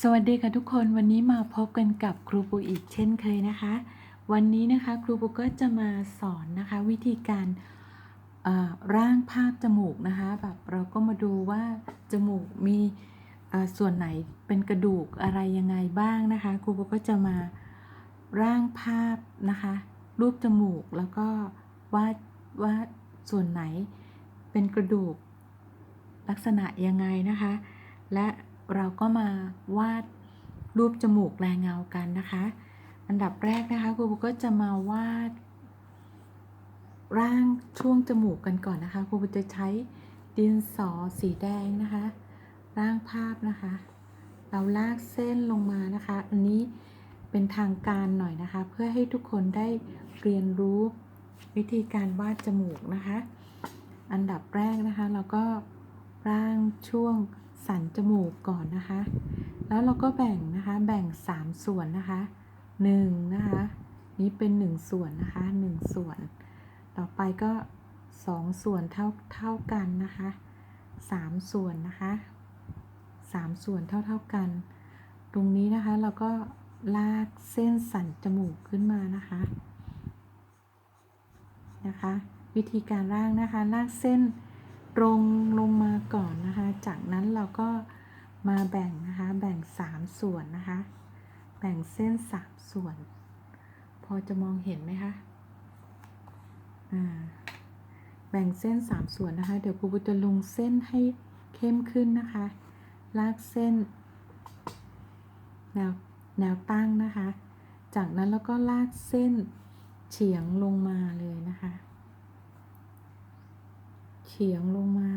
สวัสดีค่ะทุกคนวันนี้มาพบกันกับครูปูอีกเช่นเคยนะคะ วันนี้นะคะครูปูก็จะมาสอนนะคะวิธีการร่างภาพจมูกนะคะแบบเราก็มาดูว่าจมูกมีส่วนไหนเป็นกระดูกอะไรยังไงบ้างนะคะครูปูก็จะมาร่างภาพนะคะ รูปจมูกแล้วก็วาดว่าส่วนไหนเป็นกระดูกลักษณะยังไงนะคะ และ เราก็มาวาดรูปจมูกแรงเงากันนะคะ อันดับแรกนะคะครูก็จะมาวาด ร่างช่วงจมูกกันก่อนนะคะครูจะใช้ดินสอสีแดงนะคะ ร่างภาพนะคะ เราลากเส้นลงมานะคะ อันนี้เป็นทางการหน่อยนะคะ เพื่อให้ทุกคนได้เรียนรู้วิธีการวาดจมูกนะคะ อันดับแรกนะคะ เราก็ร่างช่วง สันจมูกก่อนนะคะ แล้วเราก็แบ่งนะคะ แบ่ง 3 ส่วนนะคะ1นะคะ นี้เป็น 1 ส่วนนะคะ 1 ส่วน ต่อไปก็ 2 ส่วนเท่าเท่ากันนะคะ 3 ส่วนนะคะ 3 ส่วนเท่าเท่ากัน ตรงนี้นะคะเราก็ลากเส้นสันจมูกขึ้นมานะคะ นะคะ วิธีการร่างนะคะ ลากเส้น ตรงลงมาก่อนนะคะ จากนั้นเราก็มาแบ่งนะคะ แบ่ง 3 ส่วนนะคะ แบ่งเส้น 3 ส่วน พอจะมองเห็นไหมคะ อ่า แบ่งเส้น 3 ส่วนนะคะ เดี๋ยวครูจะลงเส้นให้เข้มขึ้นนะคะ ลากเส้น แนวแนวตั้งนะคะ จากนั้นแล้วก็ลากเส้นเฉียงลงมาเลยนะคะ เฉียงลงมา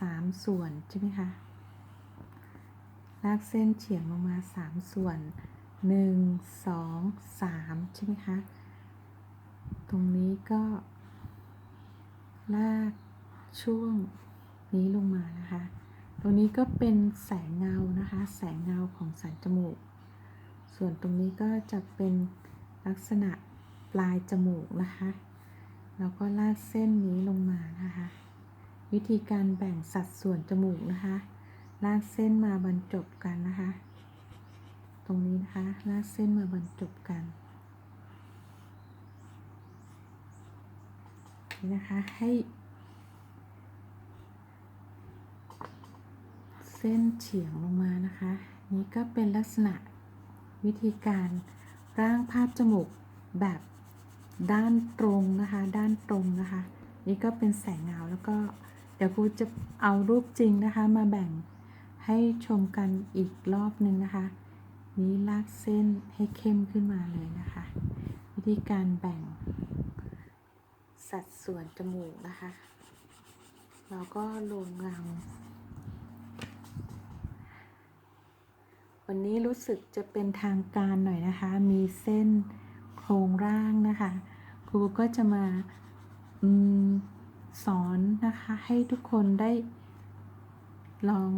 สามส่วนใช่ไหมคะลากเส้นเฉียงลงมาสามส่วนหนึ่งสองสามใช่ไหมคะ ตรงนี้ก็ ลากช่วงนี้ลงมานะคะ ตรงนี้ก็เป็นแสงเงานะคะ แสงเงาของสันจมูก ส่วนตรงนี้ก็จะเป็นลักษณะปลายจมูกนะคะ แล้วก็ลากเส้นนี้ลงมานะคะ วิธีการแบ่งสัดส่วนจมูกนะคะ ลากเส้นมาบรรจบกันนะคะ ตรงนี้นะคะ ลากเส้นมาบรรจบกัน นี่นะคะ ให้ เส้นเฉียงลงมานะคะ นี่ก็เป็นลักษณะวิธีการร่างภาพจมูกแบบ ด้านตรงนะคะ ด้านตรงนะคะ นี่ก็เป็นแสงเงาแล้วก็เดี๋ยวครูจะเอารูปจริงนะคะ มาแบ่งให้ชมกันอีกรอบหนึ่งนะคะ นี้ลากเส้นให้เข้มขึ้นมาเลยนะคะ วิธีการแบ่ง สัดส่วนจมูกนะคะ เราก็ลงเงาวันนี้รู้สึกจะเป็นทางการหน่อยนะคะ มีเส้น โครงร่างนะคะ ครูก็จะมาอมสอนนะคะให้ทุกคนได้ ลอง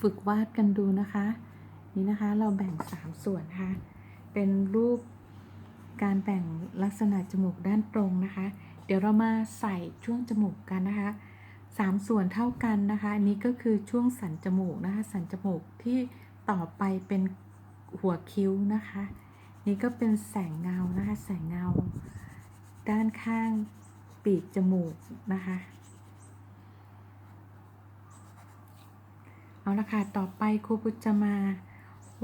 ฝึกวาดกันดูนะคะ นี่นะคะเราแบ่ง 3 ส่วนนะคะเป็นรูปการแบ่งลักษณะจมูกด้านตรงนะคะ เดี๋ยวเรามาใส่ช่วงจมูกกันนะคะสามส่วนเท่ากันนะคะอันนี้ก็คือช่วงสันจมูกนะคะ สันจมูกที่ต่อไปเป็นหัวคิ้วนะคะ นี่ก็เป็นแสงเงานะคะ แสงเงา ด้านข้างปีกจมูกนะคะ เอาละค่ะ ต่อไปครูปุจจะมา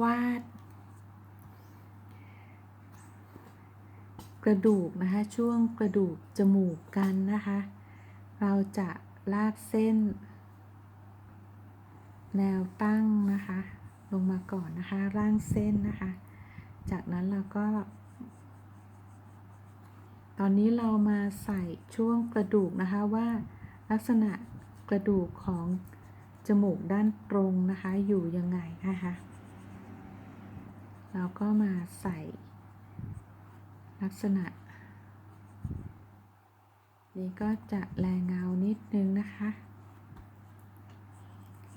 วาด กระดูกนะคะ ช่วงกระดูกจมูกกันนะคะ เราจะลากเส้น แนวตั้งนะคะ ลงมาก่อนนะคะ ร่างเส้นนะคะ จากนั้นเราก็ ตอนนี้เรามาใส่ช่วงกระดูกนะคะว่าลักษณะกระดูกของจมูกด้านตรงนะคะอยู่ยังไงนะคะเราก็มาใส่ ลักษณะ นี่ก็จะแรงเงานิดนึงนะคะ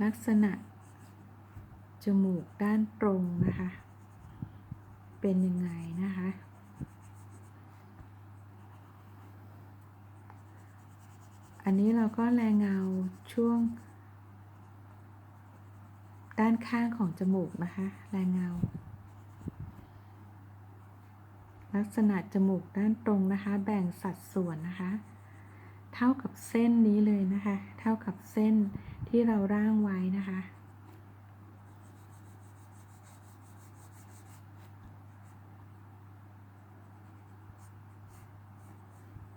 ลักษณะ จมูกด้านตรงนะคะ เป็นยังไงนะคะ อันนี้เราก็แรงเงาช่วง ด้านข้างของจมูกนะคะ แรงเงา ลักษณะจมูกด้านตรงนะคะ แบ่งสัดส่วนนะคะ เท่ากับเส้นนี้เลยนะคะ เท่ากับเส้นที่เราร่างไว้นะคะ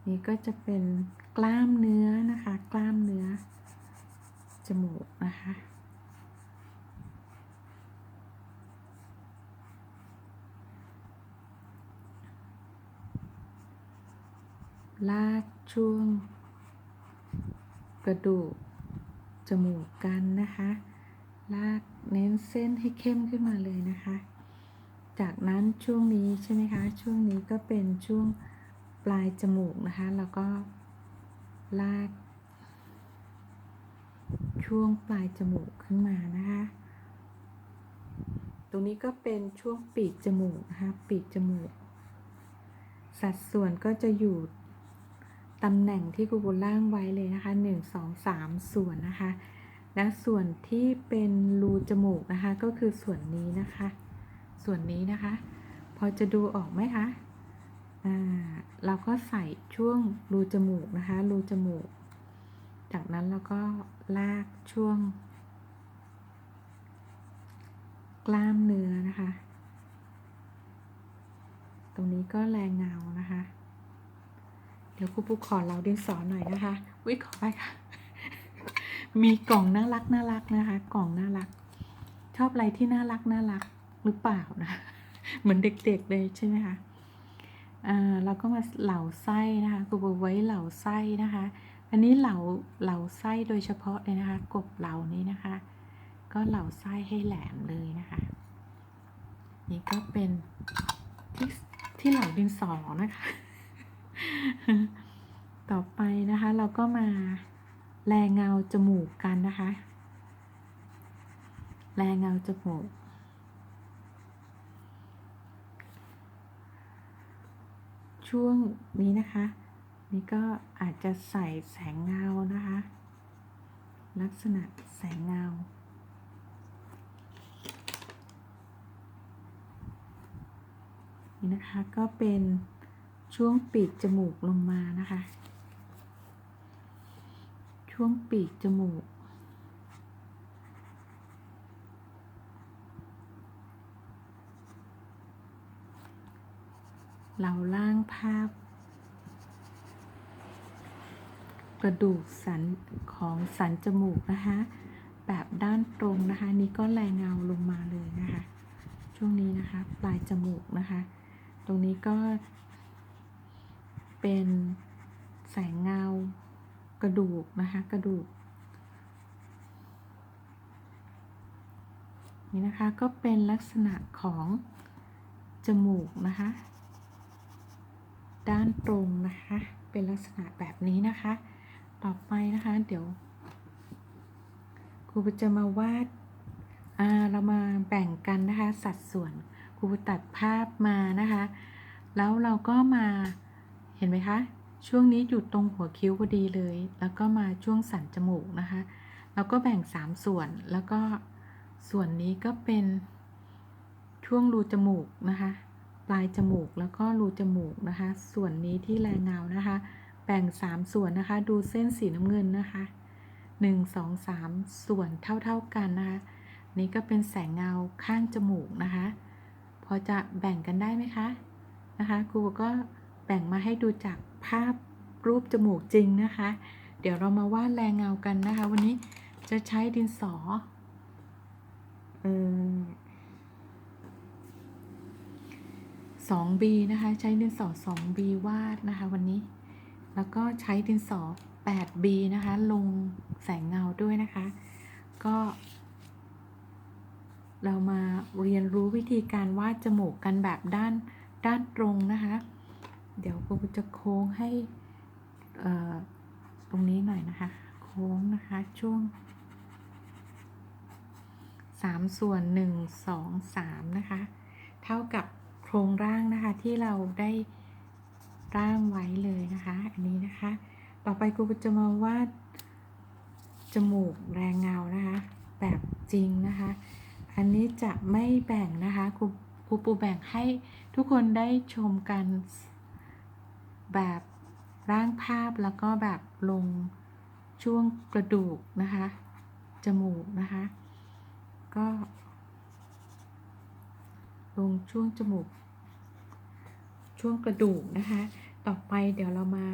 นี่ก็จะเป็นกล้ามเนื้อนะคะ กล้ามเนื้อ จมูกนะคะ ลากช่วง กระดูก จมูกกันนะคะ ลากเน้นเส้นให้เข้มขึ้นมาเลยนะคะ จากนั้นช่วงนี้ใช่ไหมคะ ช่วงนี้ก็เป็นช่วง ปลายจมูกนะคะ แล้วก็ลาก ช่วงปลายจมูกขึ้นมานะคะ ตรงนี้ก็เป็นช่วงปีกจมูกนะคะ ปีกจมูก สัดส่วนก็จะอยู่ตำแหน่งที่ครูโบล่างไว้เลยนะคะ 1 2 3 ส่วนนะคะ และส่วนที่เป็นรูจมูกนะคะ ก็คือส่วนนี้นะคะ ส่วนนี้นะคะ พอจะดูออกไหมคะ เราก็ใส่ช่วงรูจมูกนะคะ รูจมูก จากนั้นเราก็ลากช่วง กล้ามเนื้อนะคะ ตรงนี้ก็แรงเงานะคะ เดี๋ยวครูปุ๊กขอเราดินสอนหน่อยนะคะวิขอไปค่ะ มีกล่องน่ารักน่ารักนะคะ กล่องน่ารัก ชอบอะไรที่น่ารักน่ารักหรือเปล่านะ เหมือนเด็กๆเลยใช่ไหมคะ อ่าเราก็มาเหลาไส้นะคะครูปุ๊กไว้เหลาไส้นะคะ อันนี้เหลาเหลาไส้โดยเฉพาะเลยนะคะ กบเหลานี้นะคะ ก็เหลาไส้ให้แหลมเลยนะคะ นี่ก็เป็นที่ที่เหลาดินสอนะคะ ต่อไปนะคะ เราก็มาแลเงาจมูกกันนะคะแลเงาจมูก ช่วงนี้นะคะ นี่ก็อาจจะใส่แสงเงานะคะ ลักษณะแสงเงา นี่นะคะก็เป็นช่วงปีกจมูกลงมานะคะ ช่วงปีกจมูก เราล่างภาพ กระดูกสันของสันจมูกนะคะ แบบด้านตรงนะคะ นี่ก็แรงเงาลงมาเลยนะคะ ช่วงนี้นะคะ ปลายจมูกนะคะ ตรงนี้ก็เป็นแสงเงากระดูกนะคะ กระดูกนี่นะคะก็เป็นลักษณะของจมูกนะคะ ด้านตรงนะคะ เป็นลักษณะแบบนี้นะคะ ต่อไปนะคะ เดี๋ยวครูจะมาวาดเรามาแบ่งกันนะคะ สัดส่วนครูตัดภาพมานะคะ แล้วเราก็มาเห็นไหมคะ ช่วงนี้อยู่ตรงหัวคิ้วพอดีเลย แล้วก็มาช่วงสันจมูกนะคะเราก็แบ่ง 3 ส่วนแล้วก็ส่วนนี้ก็เป็นช่วงรูจมูกนะคะ ลายจมูกแล้วก็รูจมูกนะคะ ส่วนนี้ที่แรงเงานะคะ แบ่ง 3 ส่วนนะคะ ดูเส้นสีน้ำเงินนะคะ 1 2 3 ส่วนเท่าๆกันนะคะ นี่ก็เป็นแสงเงาข้างจมูกนะคะ พอจะแบ่งกันได้ไหมคะนะคะครูก็แบ่งมาให้ดูจากภาพรูปจมูกจริงนะคะ เดี๋ยวเรามาวาดแรงเงากันนะคะ วันนี้จะใช้ดินสอ เออ สองบีนะคะ ใช้ดินสอสองบีวาดนะคะ วันนี้ แล้วก็ใช้ดินสอ 8B นะคะ ลงแสงเงาด้วยนะคะ ก็ เรามาเรียนรู้วิธีการวาดจมูกกันแบบด้านด้านตรงนะคะ เดี๋ยวครูจะโค้งให้ตรงนี้หน่อยนะคะ โค้งนะคะช่วง3ส่วน1 2 3นะคะ เท่ากับ ครงร่างนะคะที่เราได้ร่างไว้เลยนะคะ อันนี้นะคะ ต่อไปครูจะมาวาดจมูกแรงเงานะคะ แบบจริงนะคะ อันนี้จะไม่แบ่งนะคะครูครูปูแบ่งให้ทุกคนได้ชมกันแบบร่างภาพแล้วก็แบบลงช่วงกระดูกนะคะ จมูกนะคะ ก็ ลงช่วงจมูก ช่วงกระดูกนะคะ ต่อไปเดี๋ยวเรามา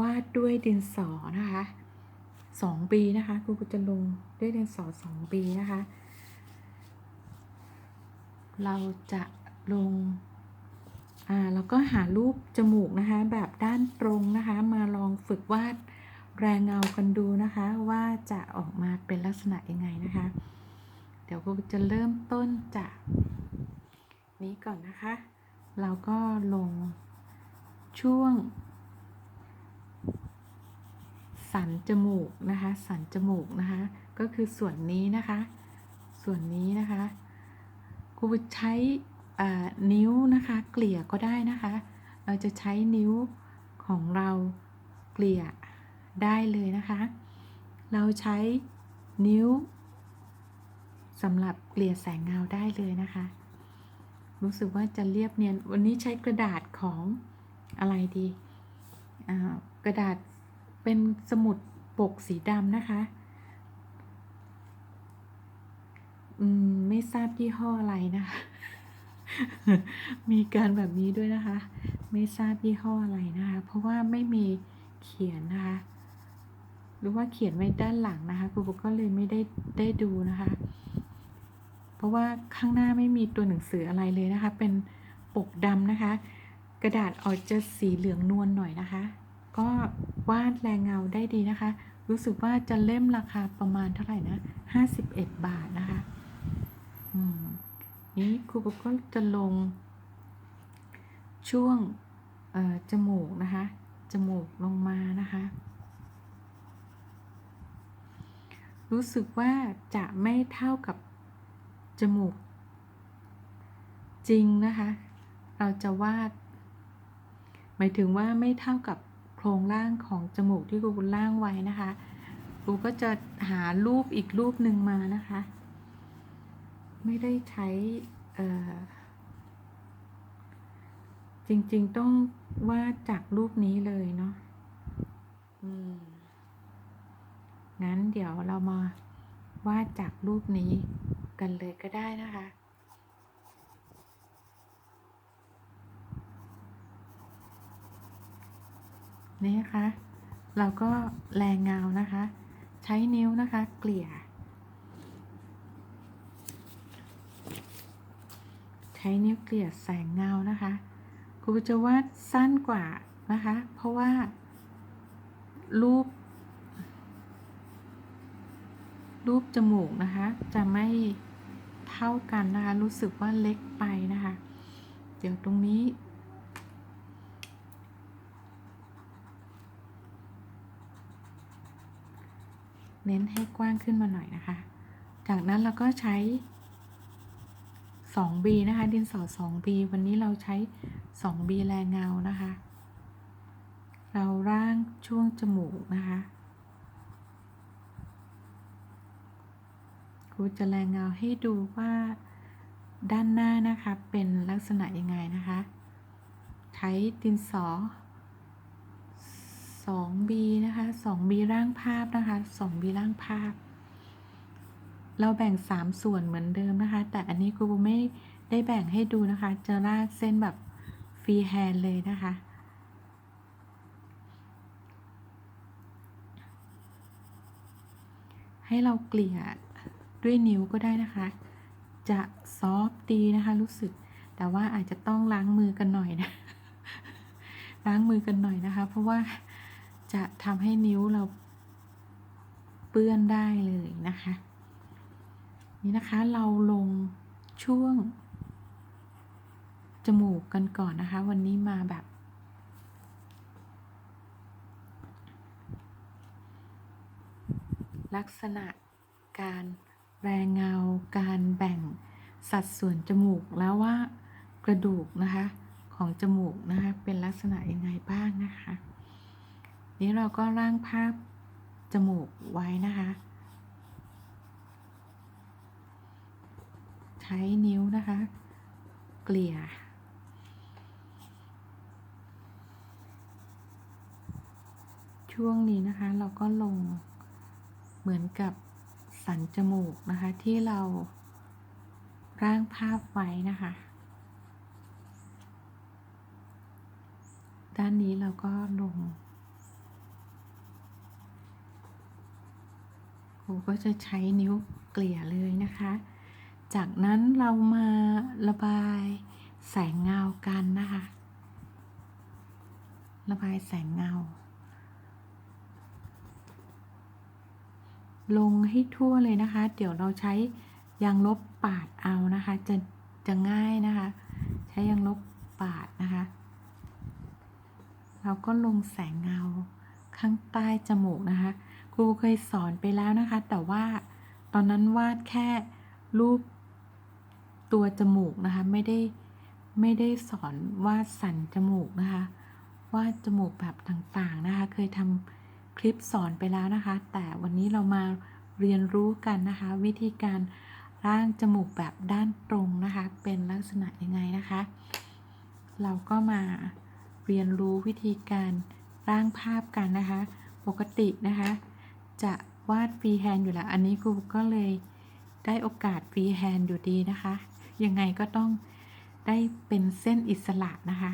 วาดด้วยดินสอนะคะสองปีนะคะครูจะลงด้วยดินสอสองปีนะคะ เราจะลงอ่าแล้วก็หารูปจมูกนะคะ แบบด้านตรงนะคะ มาลองฝึกวาดแรงเงากันดูนะคะ ว่าจะออกมาเป็นลักษณะยังไงนะคะ เดี๋ยวครูจะเริ่มต้นจาก นี้ก่อนนะคะ เราก็ลงช่วง สันจมูกนะคะ สันจมูกนะคะ ก็คือส่วนนี้นะคะ ส่วนนี้นะคะครูใช้นิ้วนะคะ เกลี่ยก็ได้นะคะ เราจะใช้นิ้วของเราเกลี่ยได้เลยนะคะ เราใช้นิ้วสำหรับเกลี่ยแสงเงาได้เลยนะคะ รู้สึกว่าจะเรียบเนียน วันนี้ใช้กระดาษของอะไรดีอ่ากระดาษเป็นสมุดปกสีดำนะคะ อืม ไม่ทราบยี่ห้ออะไรนะคะ มีการแบบนี้ด้วยนะคะ ไม่ทราบยี่ห้ออะไรนะคะ เพราะว่าไม่มีเขียนนะคะ หรือว่าเขียนไว้ด้านหลังนะคะครูก็เลยไม่ได้ได้ดูนะคะ เพราะว่าข้างหน้าไม่มีตัวหนังสืออะไรเลยนะคะ เป็นปกดำนะคะ กระดาษออกจะสีเหลืองนวลหน่อยนะคะ ก็วาดแรงเงาได้ดีนะคะ รู้สึกว่าจะเล่มราคาประมาณเท่าไหร่นะ51 บาทนะคะอืมนี้ครูก็จะลง ช่วงจมูกนะคะ จมูกลงมานะคะ รู้สึกว่าจะไม่เท่ากับ จมูก จริงนะคะ เราจะวาด หมายถึงว่าไม่เท่ากับโครงร่างของจมูกที่ครูล่างไว้นะคะครูก็จะหารูปอีกรูปหนึ่งมานะคะ ไม่ได้ใช้จริงๆต้องวาดจากรูปนี้เลยเนาะงั้นเดี๋ยวเรามาวาดจากรูปนี้ กันเลยก็ได้นะคะนี่นะคะ เราก็แรงเงานะคะ ใช้นิ้วนะคะ เกลี่ย ใช้นิ้วเกลี่ยแสงเงานะคะครูจะวาดสั้นกว่านะคะ เพราะว่า รูป รูปจมูกนะคะ จะไม่ เท่ากันนะคะ รู้สึกว่าเล็กไปนะคะเดี๋ยวตรงนี้ เน้นให้กว้างขึ้นมาหน่อยนะคะ จากนั้นเราก็ใช้ 2B นะคะ ดินสอ 2B วันนี้เราใช้ 2B แรงเงานะคะ เราร่างช่วงจมูกนะคะ รูจะแรงเงาให้ดูว่าด้านหน้านะคะเป็นลักษณะยังไงนะคะ ใช้ดินสอ 2B นะคะ 2B ร่างภาพนะคะ 2B ร่างภาพ เราแบ่ง 3 ส่วนเหมือนเดิมนะคะ แต่อันนี้ครูไม่ได้แบ่งให้ดูนะคะ จะลากเส้นแบบฟรีแฮนด์เลยนะคะให้เราเกลี่ย ด้วยนิ้วก็ได้นะคะ จะซอฟดีนะคะรู้สึก แต่ว่าอาจจะต้องล้างมือกันหน่อยนะ ล้างมือกันหน่อยนะคะ เพราะว่าจะทำให้นิ้วเราเปื้อนได้เลยนะคะ นี่นะคะเราลงช่วง จมูกกันก่อนนะคะ วันนี้มาแบบลักษณะการ แรงเงา การแบ่งสัดส่วนจมูกแล้วว่ากระดูกนะคะของจมูกนะคะเป็นลักษณะยังไงบ้างนะคะ นี้เราก็ร่างภาพจมูกไว้นะคะ ใช้นิ้วนะคะ เกลี่ยช่วงนี้นะคะเราก็ลงเหมือนกับ สันจมูกนะคะ ที่เราร่างภาพไว้นะคะ ด้านนี้เราก็ลงครูก็จะใช้นิ้วเกลี่ยเลยนะคะ จากนั้นเรามาระบายแสงเงากันนะคะ ระบายแสงเงา ลงให้ทั่วเลยนะคะ เดี๋ยวเราใช้ยางลบปาดเอานะคะ จะจะง่ายนะคะ ใช้ยางลบปาดนะคะ เราก็ลงแสงเงาข้างใต้จมูกนะคะ ครูเคยสอนไปแล้วนะคะ แต่ว่าตอนนั้นวาดแค่รูปตัวจมูกนะคะ ไม่ได้ไม่ได้สอนวาดสันจมูกนะคะ วาดจมูกแบบต่างๆนะคะ เคยทำ คลิปสอนไปแล้วนะคะ แต่วันนี้เรามาเรียนรู้กันนะคะ วิธีการร่างจมูกแบบด้านตรงนะคะ เป็นลักษณะยังไงนะคะ เราก็มาเรียนรู้วิธีการร่างภาพกันนะคะ ปกตินะคะ จะวาดฟรีแฮนด์อยู่แล้ว อันนี้ครูก็เลยได้โอกาสฟรีแฮนด์อยู่ดีนะคะ ยังไงก็ต้องได้เป็นเส้นอิสระนะคะ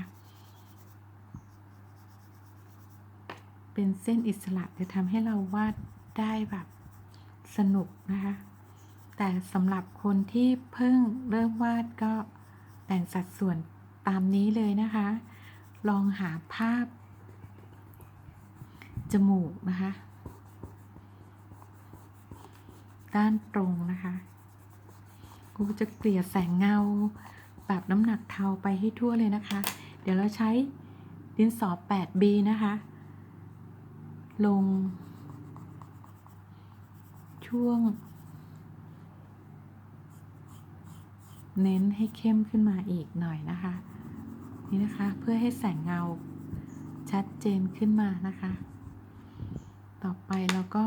เป็นเส้นอิสระจะทำให้เราวาดได้แบบสนุกนะคะ แต่สำหรับคนที่เพิ่งเริ่มวาดก็แบ่งสัดส่วนตามนี้เลยนะคะ ลองหาภาพ จมูกนะคะ ด้านตรงนะคะกูจะเกลี่ยแสงเงาแบบน้ำหนักเทาไปให้ทั่วเลยนะคะ เดี๋ยวเราใช้ดินสอ 8B นะคะ ลง ช่วง เน้นให้เข้มขึ้นมาอีกหน่อยนะคะ นี่นะคะเพื่อให้แสงเงาชัดเจนขึ้นมานะคะ ต่อไปเราก็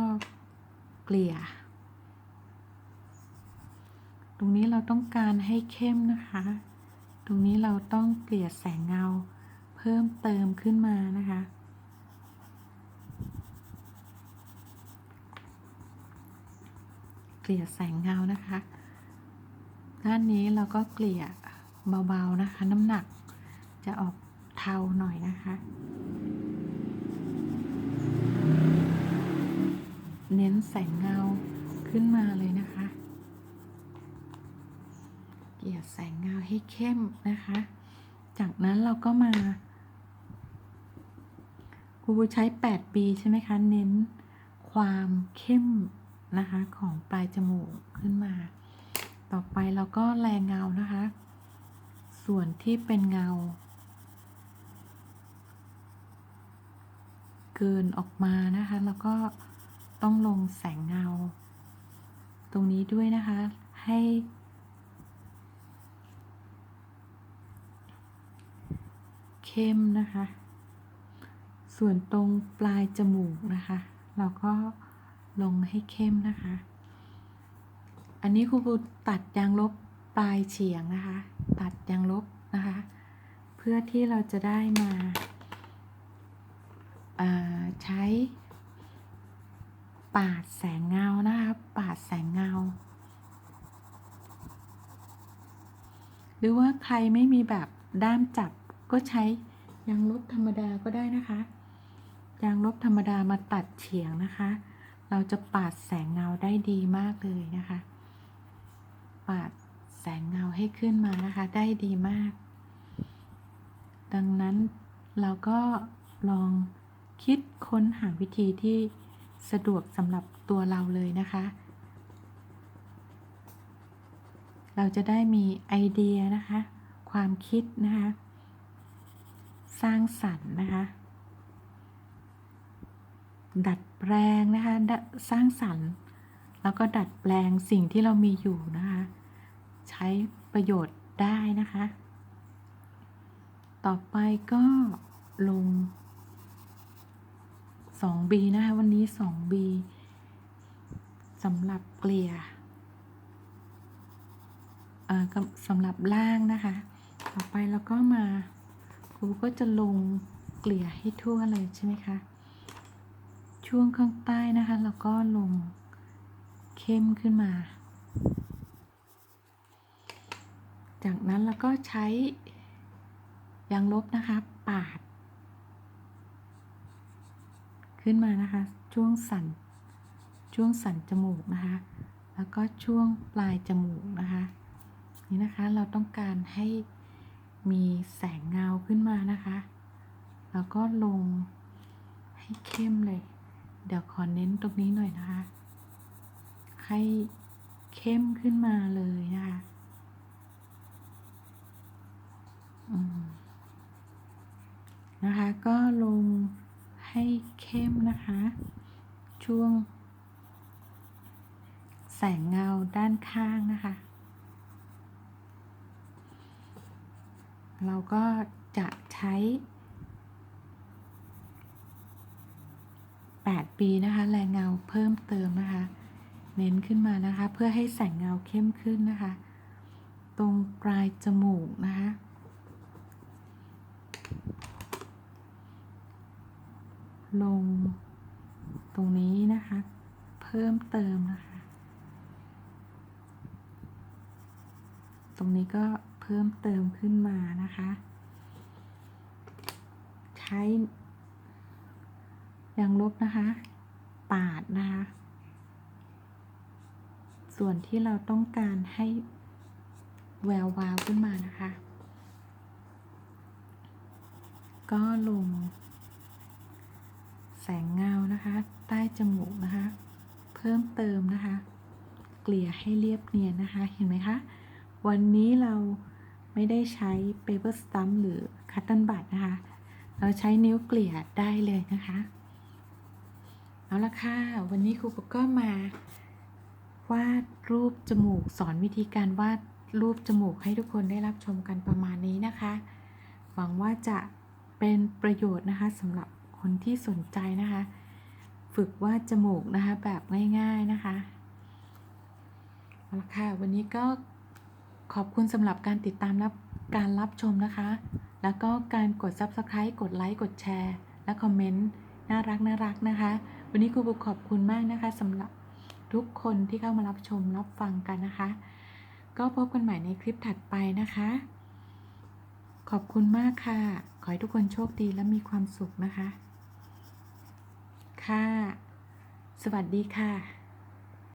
เกลี่ย ตรงนี้เราต้องการให้เข้มนะคะ ตรงนี้เราต้องเกลี่ยแสงเงาเพิ่มเติมขึ้นมานะคะ เก ลี่ยแสงเงานะคะ ด้านนี้เราก็เกลี่ยเบาๆนะคะ น้ำหนักจะออกเทาหน่อยนะคะเน้นแสงเงาขึ้นมาเลยนะคะ เกลี่ยแสงเงาให้เข้มนะคะ จากนั้นเราก็มาครูใช้ 8B ใช่ไหมคะ เน้นความเข้ม นะคะ ของปลายจมูกขึ้นมา ต่อไปเราก็แรงเงานะคะ ส่วนที่เป็นเงา เกินออกมานะคะ แล้วก็ต้องลงแสงเงา ตรงนี้ด้วยนะคะ ให้ เข้มนะคะ ส่วนตรงปลายจมูกนะคะ เราก็ ลงให้เข้มนะคะ อันนี้ครูปูตัดยางลบปลายเฉียงนะคะ ตัดยางลบนะคะ เพื่อที่เราจะได้มาาใช้ ปาดแสงเงานะคะ ปาดแสงเงา หรือว่าใครไม่มีแบบด้ามจับก็ใช้ยางลบธรรมดาก็ได้นะคะยางลบธรรมดามาตัดเฉียงนะคะ เราจะปาดแสงเงาได้ดีมากเลยนะคะ ปาดแสงเงาให้ขึ้นมานะคะ ได้ดีมาก ดังนั้นเราก็ลองคิดค้นหาวิธีที่สะดวกสำหรับตัวเราเลยนะคะ เราจะได้มีไอเดียนะคะ ความคิดนะคะ สร้างสรรค์นะคะ ดัดแปลงนะคะสร้างสรรค์ แล้วก็ดัดแปลงสิ่งที่เรามีอยู่นะคะ ใช้ประโยชน์ได้นะคะ ต่อไปก็ลง 2B นะคะ วันนี้ 2B สำหรับเกลี่ยสำหรับล่างนะคะ ต่อไปเราก็มาครูก็จะลงเกลี่ยให้ทั่วเลยใช่ไหมคะ ช่วงข้างใต้นะคะ แล้วก็ลงเข้มขึ้นมา จากนั้นเราก็ใช้ยางลบนะคะ ปาด ขึ้นมานะคะ ช่วงสันช่วงสันจมูกนะคะ แล้วก็ช่วงปลายจมูกนะคะ นี่นะคะเราต้องการให้มีแสงเงาขึ้นมานะคะ แล้วก็ลงให้เข้มเลย เดี๋ยวขอเน้นตรงนี้หน่อยนะคะ ให้เข้มขึ้นมาเลยนะคะนะคะ ก็ลงให้เข้มนะคะ ช่วง แสงเงาด้านข้างนะคะ เราก็จะใช้ 8 ปีนะคะ แรงเงาเพิ่มเติมนะคะ เน้นขึ้นมานะคะ เพื่อให้แสงเงาเข้มขึ้นนะคะ ตรงปลายจมูกนะคะ ลงตรงนี้นะคะ เพิ่มเติมนะคะ ตรงนี้ก็เพิ่มเติมขึ้นมานะคะ ใช้ ยางลบนะคะ ปาดนะคะ ส่วนที่เราต้องการให้แวววาวขึ้นมานะคะ ก็ลง แสงเงานะคะ ใต้จมูกนะคะ เพิ่มเติมนะคะ เกลี่ยให้เรียบเนียนนะคะ เห็นไหมคะ วันนี้เราไม่ได้ใช้ paper stump หรือ cotton bud นะคะ เราใช้นิ้วเกลี่ยได้เลยนะคะ เอาละค่ะ วันนี้ครูก็มาวาดรูปจมูกสอนวิธีการวาดรูปจมูกให้ทุกคนได้รับชมกันประมาณนี้นะคะ หวังว่าจะเป็นประโยชน์นะคะสำหรับคนที่สนใจนะคะ ฝึกวาดจมูกนะคะแบบง่ายๆนะคะเอาละค่ะ วันนี้ก็ขอบคุณสำหรับการติดตามรับการรับชมนะคะ แล้วก็การกด Subscribe กดไลค์กดแชร์ และคอมเมนต์น่ารักน่ารักนะคะ วันนี้ครูบุกขอบคุณมากนะคะสำหรับทุกคนที่เข้ามารับชมรับฟังกันนะคะ ก็พบกันใหม่ในคลิปถัดไปนะคะ ขอบคุณมากค่ะ ขอให้ทุกคนโชคดีและมีความสุขนะคะ ค่ะ สวัสดีค่ะ